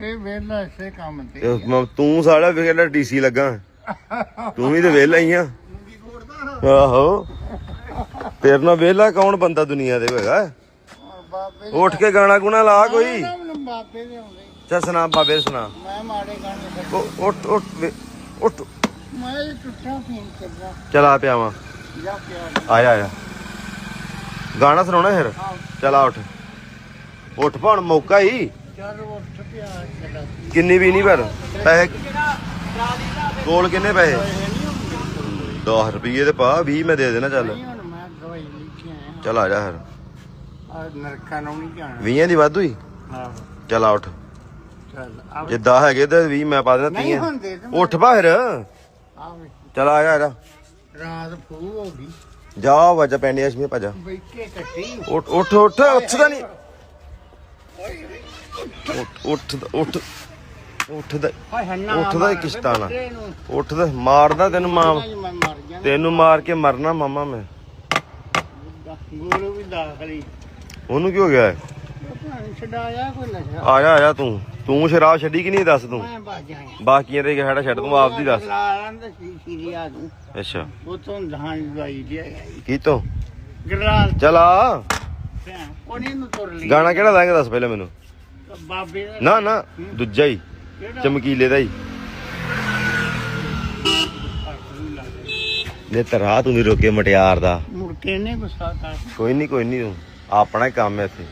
ਇਹ ਵੇਲਾ ਇਸੇ ਕੰਮ ਤੇ ਤੇ ਮ- ਤੂੰ ਸਾਲਾ ਵੇਖਦਾ ਡੀਸੀ ਲੱਗਾ। ਤੂੰ ਵੀ ਤੇ ਵਿਹਲਾ ਹੀ ਆ। ਆਹੋ। ਤੇਰੇ ਨਾਲ ਵਿਹਲਾ ਕੌਣ ਬੰਦਾ ਦੁਨੀਆ ਦੇ ਹੈਗਾ ਬਾਬੇ ਉੱਠ ਕੇ ਗਾਣਾ ਗੁਣਾ ਲਾ ਕੋਈ। ਮੈਨੂੰ ਬਾਬੇ ਦੇ ਆਉਂਦੇ। ਚੱਲ ਸੁਣਾ ਬਾਬੇ ਸੁਣਾ। ਮੈਂ ਮਾੜੇ ਗਾਣੇ ਕਰ ਉਹ ਉੱਠ ਉੱਠ ਵੇ- ਉੱਠ। ਮੈਂ ਇਹ ਟੁੱਟਾ ਪੀਣ ਚੱਲਾ ਚਲਾ ਪਿਆ ਵਾਂ। ਜਾ ਪਿਆ ਆਇਆ ਆਇਆ। ਗਾਣਾ ਸੁਣਾਉਣਾ ਫਿਰ? ਚਲਾ ਉੱਠ। ਉੱਠ ਭਾਣ ਮੌਕਾ ਹੀ। ਕਿੰਨੀ ਵੀ ਨਹੀਂ ਪਰ ਪੈਸੇ ਕੋਲ ਕਿੰਨੇ ਪੈਸੇ? 10 ਰੁਪਏ ਤੇ ਪਾ 20 ਮੈਂ ਦੇ ਦੇਣਾ ਚੱਲ। ਚੱਲ ਆ ਜਾ ਫਿਰ। ਆ ਨਰਕਾਂ ਨੂੰ ਨਹੀਂ ਜਾਣਾ 20 ਦੀ ਵਾਧੂ ਹੀ? ਚੱਲ ਆ ਉੱਠ। ਜੇ 10 ਹੈਗੇ ਤੇ 20 ਮੈਂ ਪਾ ਦੇਣਾ ਨਹੀਂ 30 ਹੁਣ ਦੇ ਦੂੰ ਉੱਠ ਪਾ ਫਿਰ। ਚੱਲ ਆ ਜਾ ਰਾਤ ਫੂ ਹੋ ਗਈ ਜਾ ਵਜਾ ਪੈਂਦੀ ਅਸ਼ਮੀ ਭਜਾ ਬੈਠੇ ਕੱਟੀ ਉੱਠ ਉੱਠ ਉੱਠ ਉੱਠਦਾ ਨਹੀਂ। ਉੱਠ ਉੱਠ ਉੱਠ ਉੱਠਦਾ ਉੱਠਦਾ ਹੀ ਕਿਸ਼ਤਾਨਾ ਉੱਠਦਾ ਮਾਰਦਾ ਤੈਨੂੰ ਮਾਂ ਤੈਨੂੰ ਮਾਰ ਕੇ ਮਰਨਾ ਮਾਮਾ ਮੈਂ। ਗੋਲੂ ਵੀ ਦਾਖਲੀ। ਉਹਨੂੰ ਕੀ ਹੋ ਗਿਆ? ਹੈ? ਭਾਣ ਛਡਾਇਆ ਕੋਈ ਨਸ਼ਾ? ਆ ਜਾ ਆ ਜਾ ਤੂੰ। ਤੂੰ ਸ਼ਰਾਬ ਛੱਡੀ ਕਿ ਨਹੀਂ ਦੱਸ ਤੂੰ? ਬਾਕੀਆਂ ਦੇ ਖੜਾ ਛੱਡ ਤੂੰ? ਦੱਸ। ਲਾਲਾਂ ਦਾ ਸੀ ਸੀਰੀਆ ਨੂੰ ਅੱਛਾ। ਉਤੋਂ ਧਾਨ ਦਵਾਈ ਲਿਆ ਕੀ ਤੋਂ? ਚਲ ਗਾਣਾ ਕਿਹੜਾ ਲਾਏਗਾ ਦੱਸ ਪਹਿਲਾਂ ਮੈਨੂੰ? ਬਾਬੇ ਦਾ ਨਾ ਨਾ ਦੂਜਾ ਹੀ ਚਮਕੀਲੇ ਦਾ ਹੀ। ਨੇ ਤਰਾ ਤੂੰ ਨਹੀਂ ਰੋਕੇ ਮਟਿਆਰ ਦਾ। ਮੁੜ ਕੇ ਨੇ ਗੁੱਸਾ ਕਰ ਕੋਈ ਨਹੀਂ ਕੋਈ ਨਹੀਂ ਤੂੰ ਆਪਣਾ ਹੀ ਕੰਮ ਹੈ ਇੱਥੇ।